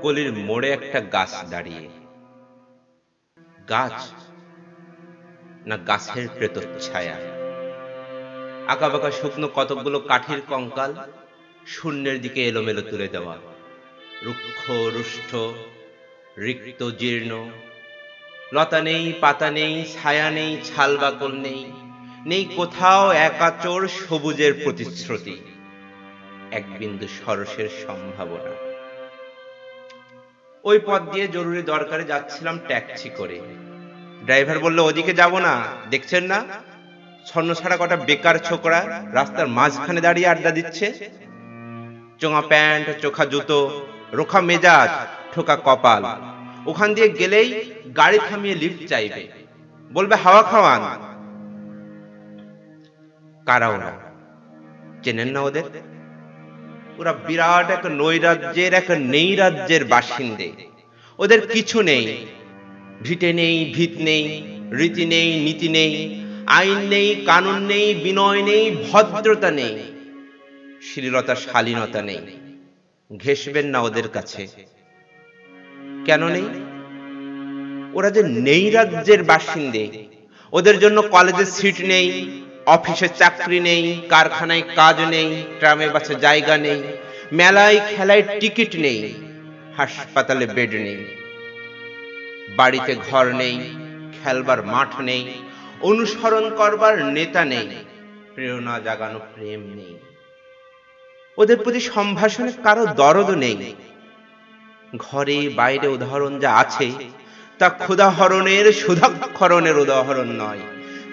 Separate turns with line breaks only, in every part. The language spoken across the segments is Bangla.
গলির মোড়ে একটা গাছ দাঁড়িয়ে। গাছ না গাছের প্রেতর ছায়া আঁকাবাঁকা শুকনো কতকগুলো কাঠের কঙ্কাল শূন্যের দিকে এলোমেলো তুলে দেওয়া। রুক্ষ, রুষ্ট, রিক্ত, জীর্ণ। লতা নেই, পাতা নেই, ছায়া নেই ছালবাকল নেই। নেই কোথাও একাচর সবুজের প্রতিশ্রুতি। এক বিন্দু সরসের সম্ভাবনা। ওই পথ দিয়ে জরুরি দরকারে যাচ্ছিলাম ট্যাক্সি করে। ড্রাইভার বলল, ওদিকে যাব না। দেখছেন না? ছন্ন ছাড়া কটা বেকার ছোকরা রাস্তার মাঝখানে দাঁড়িয়ে আড্ডা দিচ্ছে। চোঙা প্যান্ট, চোখা জুতো, রোখা মেজাজ, ঠোকা কপাল। ওখান দিয়ে গেলেই গাড়ি থামিয়ে লিফট চাইবে। বলবে, হাওয়া খাওয়ান। কারা ওরা? চেনেন না ওদের? ওরা বিরাট এক নৈরাজ্যের এক নেই রাজ্যের বাসিন্দে। ওদের কিছু নেই। ভিটে নেই, ভিত নেই, রীতি নেই, নীতি নেই, আইন নেই, কানুন নেই, বিনয় নেই, ভদ্রতা নেই শ্লীলতা শালীনতা নেই। ঘেসবেন না ওদের কাছে। কেন নেই? ওরা যে নেই রাজ্যের বাসিন্দে। ওদের জন্য কলেজে সিট নেই। অফিসে চাকরি নেই, কারখানায় কাজ নেই, ট্রামে বাসে জায়গা নেই, মেলায়, খেলায় টিকিট নেই, হাসপাতালে বেড নেই, বাড়িতে ঘর নেই, খেলবার মাঠ নেই, অনুসরণ করবার নেতা নেই, প্রেরণা জাগানো প্রেম নেই। ওদের প্রতি সম্ভাষণে কারও দরদ নেই। ঘরে বাইরে উদাহরণ যা আছে, তা ক্ষুধাহরণের সুধাক্ষরণের উদাহরণ নয়।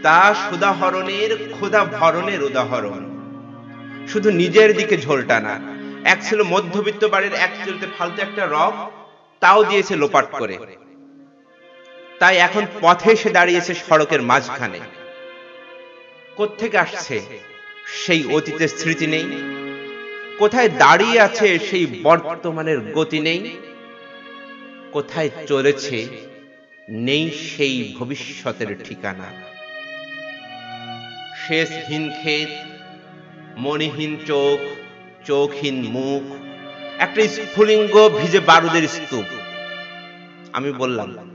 তা সুধাহরণের ক্ষুধা ভরণের উদাহরণ। শুধু নিজের দিকে ঝোলটা না, এক ছিল মধ্যবিত্ত বাড়ির এক চলতে ফালতু একটা রক তাও দিয়েছে লোপাট করে। তাই এখন পথে এসে দাঁড়িয়েছে সড়কের মাঝখানে। কোত্থেকে আসছে? সেই অতীতের স্মৃতি নেই। কোথায় দাঁড়িয়ে আছে সেই বর্তমানের গতি নেই। কোথায় চলেছে, নেই সেই ভবিষ্যতের ঠিকানা। শেষহীন ক্ষেত, মণিহীন চোখ, চোখহীন মুখ, একটা স্ফুলিঙ্গ ভিজে বারুদের স্তূপ। আমি বললাম,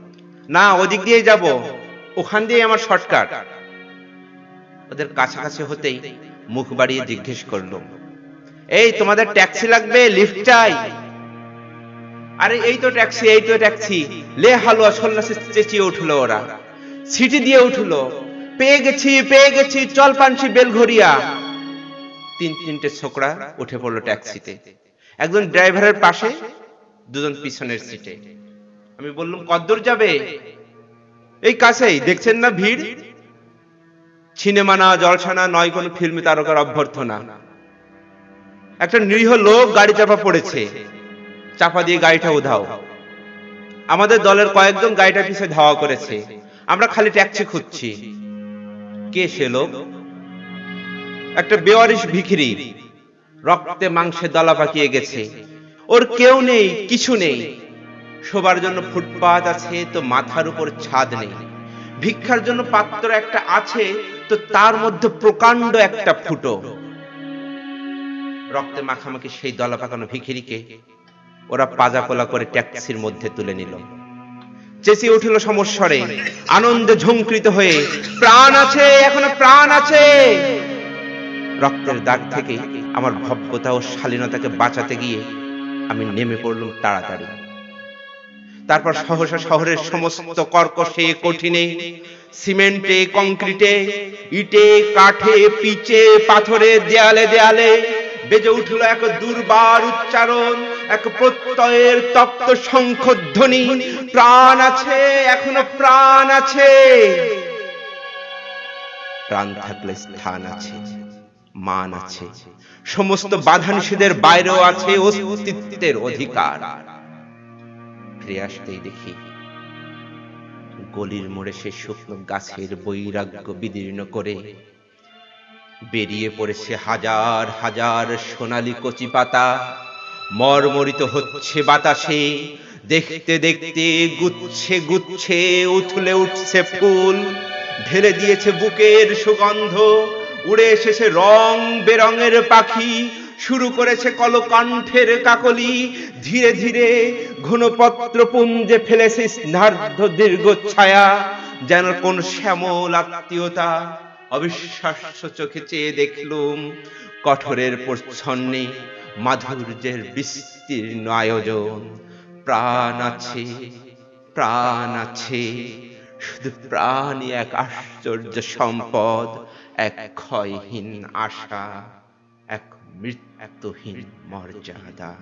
না, ওদিক দিয়ে যাব। ওখান দিয়ে আমার শর্টকাট। ওদের কাছাকাছি হতেই মুখ বাড়িয়ে জিজ্ঞেস করল, এই, তোমাদের ট্যাক্সি লাগবে? লিফট চাই? আরে, এই তো ট্যাক্সি, এই তো ট্যাক্সি। লে হালুয়া সন্ন্যাসে চেঁচিয়ে উঠল ওরা। সিটি দিয়ে উঠল। পেয়ে গেছি পেয়ে গেছি, চল পানছি বেলঘরিয়া তিন, তিনটে ছোকরা উঠে পড়ল ট্যাক্সিতে। একজন ড্রাইভারের পাশে, দুজন পিছনের সিটে। আমি বললাম, কদ্দূর যাবে? এই কাছেই, দেখছেন না ভিড়? সিনেমা না জলসানা নয় কোনো ফিল্মি তারকার অভ্যর্থনা। একটা নিরীহ লোক গাড়ি চাপা পড়েছে। চাপা দিয়ে গাড়িটা উধাও। আমাদের দলের কয়েকজন গাড়িটা পিছিয়ে ধাওয়া করেছে। আমরা খালি ট্যাক্সি খুঁজছি। কে সে লোক একটা বেওয়ারিশ ভিখিরি। রক্তে মাংসে দলা পাকিয়ে গেছে। ওর কেউ নেই, কিছু নেই। শোবার জন্য ফুটপাত আছে, তো মাথার উপর ছাদ নেই। ভিক্ষার জন্য পাত্র একটা আছে, তো তার মধ্যে প্রকাণ্ড একটা ফুটো। রক্তে মাখামাখি সেই দলা পাকানো ভিখিরিকে ওরা পাজা কোলা করে ট্যাক্সির মধ্যে তুলে নিল। চেঁচিয়ে উঠিল সমস্বরে। আনন্দে ঝঙ্কৃত হয়ে, প্রাণ আছে, এখনও প্রাণ আছে! রক্তের দাগ থেকে আমার ভব্যতা ও শালীনতাকে বাঁচাতে গিয়ে আমি নেমে পড়লাম তাড়াতাড়ি। তারপর সহসা শহরের সমস্ত কর্কশে, কঠিনে, সিমেন্টে, কংক্রিটে, ইটে, কাঠে, পিচে, পাথরে, দেয়ালে দেয়ালে বেজে উঠল এক দুর্বার উচ্চারণ। এক প্রত্যয়ের তপ্ত শঙ্খধ্বনি। প্রাণ আছে, এখনও প্রাণ আছে। প্রাণ থাকলে স্থান আছে, মান আছে। সমস্ত বাধা নিষেধের বাইরেও আছে অস্তিত্বের অধিকার। ফিরে আসতেই দেখি, গলির মোড়ে সে শুকনো গাছের বৈরাগ্য বিদীর্ণ করে বেরিয়ে পড়েছে হাজার হাজার সোনালি কচি পাতা। মরমরিত হচ্ছে বাতাসে। দেখতে দেখতে গুচ্ছে গুচ্ছে উথলে উঠছে ফুল। ঢেলে দিয়েছে বুকের সুগন্ধ। উড়ে এসেছে রং বেরঙের পাখি। শুরু করেছে কলকণ্ঠের কাকলি। ধীরে ধীরে ঘনপত্র পুঞ্জে ফেলেছে স্নার্ধ দীর্ঘ ছায়া। যেন কোন শ্যামল আত্মীয়তা অবিশ্বাস্য চোখে চেয়ে দেখলুম কঠোরের প্রচ্ছন্নে। মাধুর্যের বিস্তীর্ণ আয়োজন। প্রাণ আছে প্রাণ আছে। শুধু প্রাণই এক আশ্চর্য সম্পদ, এক ক্ষয়হীন আশা, এক মৃত্যুহীন মর্যাদা।